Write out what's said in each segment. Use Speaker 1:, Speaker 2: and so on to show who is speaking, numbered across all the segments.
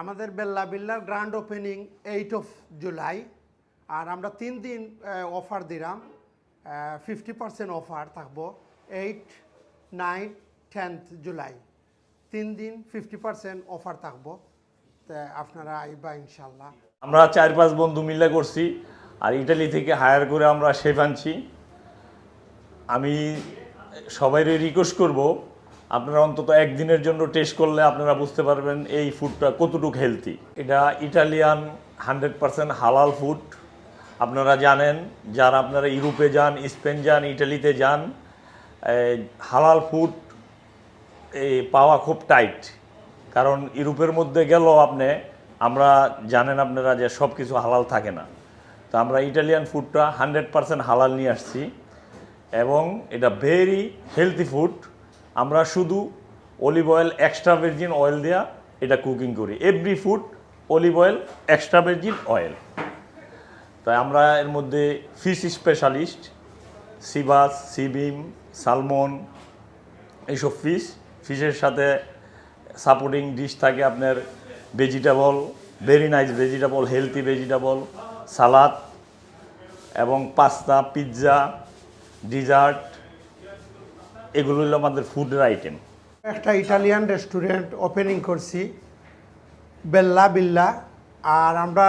Speaker 1: আমাদের Bella বিল্লার grand opening eight of July আর আমরা তিন দিন অফার দিলাম। ফিফটি পার্সেন্ট অফার থাকব এইট নাইন টেন্থ জুলাই তিন দিন ফিফটি পার্সেন্ট অফার থাকব। আপনারা আইবা ইনশাল্লাহ
Speaker 2: আমরা চার পাঁচ বন্ধু মিলে করছি, আর ইটালি থেকে হায়ার করে আমরা শেফ আনছি। আমি সবাইকে রিকোয়েস্ট করব আপনারা অন্তত একদিনের জন্য টেস্ট করলে আপনারা বুঝতে পারবেন এই ফুডটা কতটুকু হেলদি এটা ইটালিয়ান হান্ড্রেড পারসেন্ট হালাল ফুড আপনারা জানেন, যারা আপনারা ইউরোপে যান, স্পেন যান, ইটালিতে যান হালাল ফুড এই পাওয়া খুব টাইট কারণ ইউরোপের মধ্যে গেলেও আপনি, আমরা জানেন আপনারা যে সব কিছু হালাল থাকে না। তো আমরা ইটালিয়ান ফুডটা হান্ড্রেড পারসেন্ট হালাল নিয়ে আসছি। এবং এটা ভেরি হেলদি ফুড আমরা শুধু olive oil extra virgin oil দেওয়া এটা কুকিং করি। Every food olive oil extra virgin oil তাই আমরা এর মধ্যে fish specialist sea bass sea bream salmon এইসব ফিশ ফিশের সাথে সাপোর্টিং ডিশ থাকে আপনার vegetable very nice vegetable healthy vegetable salad এবং পাস্তা পিৎজা ডিজার্ট এগুলো হলো আমাদের ফুডের আইটেম
Speaker 1: একটা ইটালিয়ান রেস্টুরেন্ট ওপেনিং করছি বেল্লা বিল্লা আর আমরা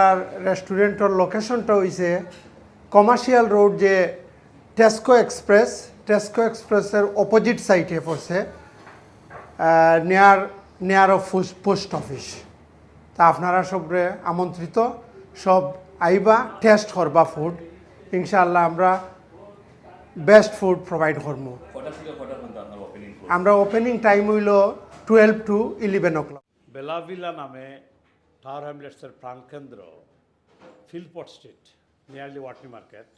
Speaker 1: রেস্টুরেন্টের লোকেশনটা হইছে কমার্শিয়াল রোড যে টেস্কো এক্সপ্রেস টেস্কো এক্সপ্রেসের অপোজিট সাইডে পড়ছে নেয়ার নেয়ার অফ পোস্ট অফিস তা আপনারা সবরে আমন্ত্রিত সব আইবা টেস্ট করবা ফুড ইনশাআল্লাহ আমরা বেস্ট ফুড প্রোভাইড করব আমরা ওপেনিং টাইম হইল twelve to eleven o'clock
Speaker 3: Bella Villa নামে টাওয়ার হ্যামলেটসের প্রাণকেন্দ্র Philpot street nearly Watney market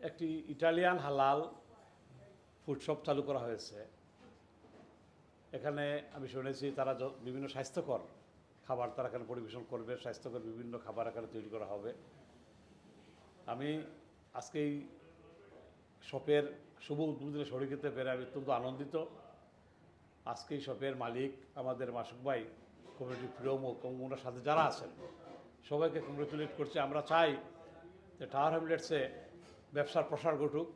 Speaker 3: একটি ইটালিয়ান হালাল ফুড শপ চালু করা হয়েছে। এখানে আমি শুনেছি তারা বিভিন্ন স্বাস্থ্যকর খাবার তারা এখানে পরিবেশন করবে, স্বাস্থ্যকর বিভিন্ন খাবার এখানে তৈরি করা হবে। আমি আজকে এই শপের শুভ উদ্বোধনে শরিক হতে পেরে আমি অত্যন্ত আনন্দিত। আজকে এই শপের মালিক আমাদের মাসুক ভাই, কমিউনিটি প্রিয় মুখ এবং ওনার সাথে যারা আছেন, সবাইকে কংগ্রেচুলেট করছি। আমরা চাই যে টাওয়ার হ্যামলেটসে ব্যবসার প্রসার ঘটুক।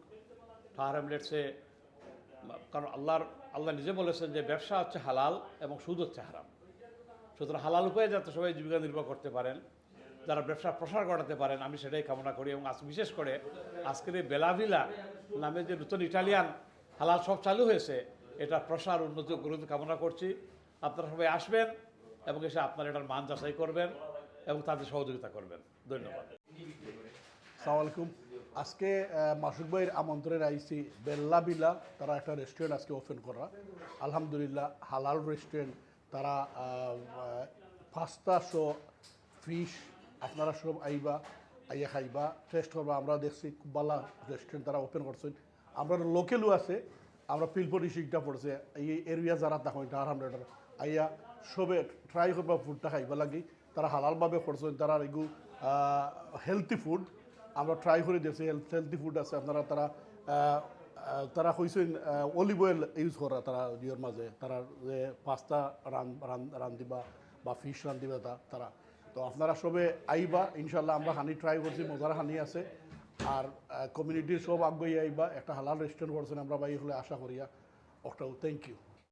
Speaker 3: টাওয়ার হ্যামলেটসে কারণ আল্লাহর, আল্লাহ নিজে বলেছেন যে ব্যবসা হচ্ছে হালাল এবং সুদ হচ্ছে হারাম। সুতরাং হালাল উপায়ে যাতে সবাই জীবিকা নির্বাহ করতে পারেন যারা ব্যবসার প্রসার ঘটাতে পারেন, আমি সেটাই কামনা করি এবং আজ বিশেষ করে আজকের এই বেলাভিলা নামে যে নতুন ইটালিয়ান হালাল সব চালু হয়েছে, এটা প্রসার উন্নতি গুরুত্ব কামনা করছি। আপনারা সবাই আসবেন এবং এসে আপনারা এটার মান যাচাই করবেন এবং তাদের সহযোগিতা করবেন। ধন্যবাদ।
Speaker 4: আলাইকুম। আজকে মাসুক ভাইয়ের আমন্ত্রণে আইসি বেল্লা বিলা তারা একটা রেস্টুরেন্ট আজকে ওপেন করা। আলহামদুলিল্লাহ, হালাল রেস্টুরেন্ট তারা পাস্তা শো ফিশ আপনারা সব আইবা, আইয়া খাইবা টেস্ট করবা, আমরা দেখছি খুব ভালো রেস্টুরেন্ট তারা ওপেন করছেন আমরা লোকেলও আছে, আমরা পিলপরি শিখটা পড়ছে। এই এরিয়া যারা দেখো, এটা আলহামদুলিল্লাহ আইয়া সবে ট্রাই করবা ফুডটা খাইবা লাগি। তারা হালালভাবে করছেন তারা এগু হেলথি ফুড আমরা ট্রাই করে দিয়েছি হেলথ হেলথি ফুড আছে। আপনারা তারা তারা কইছেন অলিভ অয়েল ইউজ করা তারা ইয়ের মাঝে। তারা যে পাস্তা রান, রান- রান্ধিবা বা ফিশ রান্ধিবা তারা। তো আপনারা সবে আইবা ইনশাল্লাহ আমরা হানি ট্রাই করছি, মজার হানি আছে। আর কমিউনিটির সব আগ্রহী আইবা, একটা হালাল রেস্টুরেন্ট করছেন আমরা বাই হলে আশা করিয়া ওটাও থ্যাংক ইউ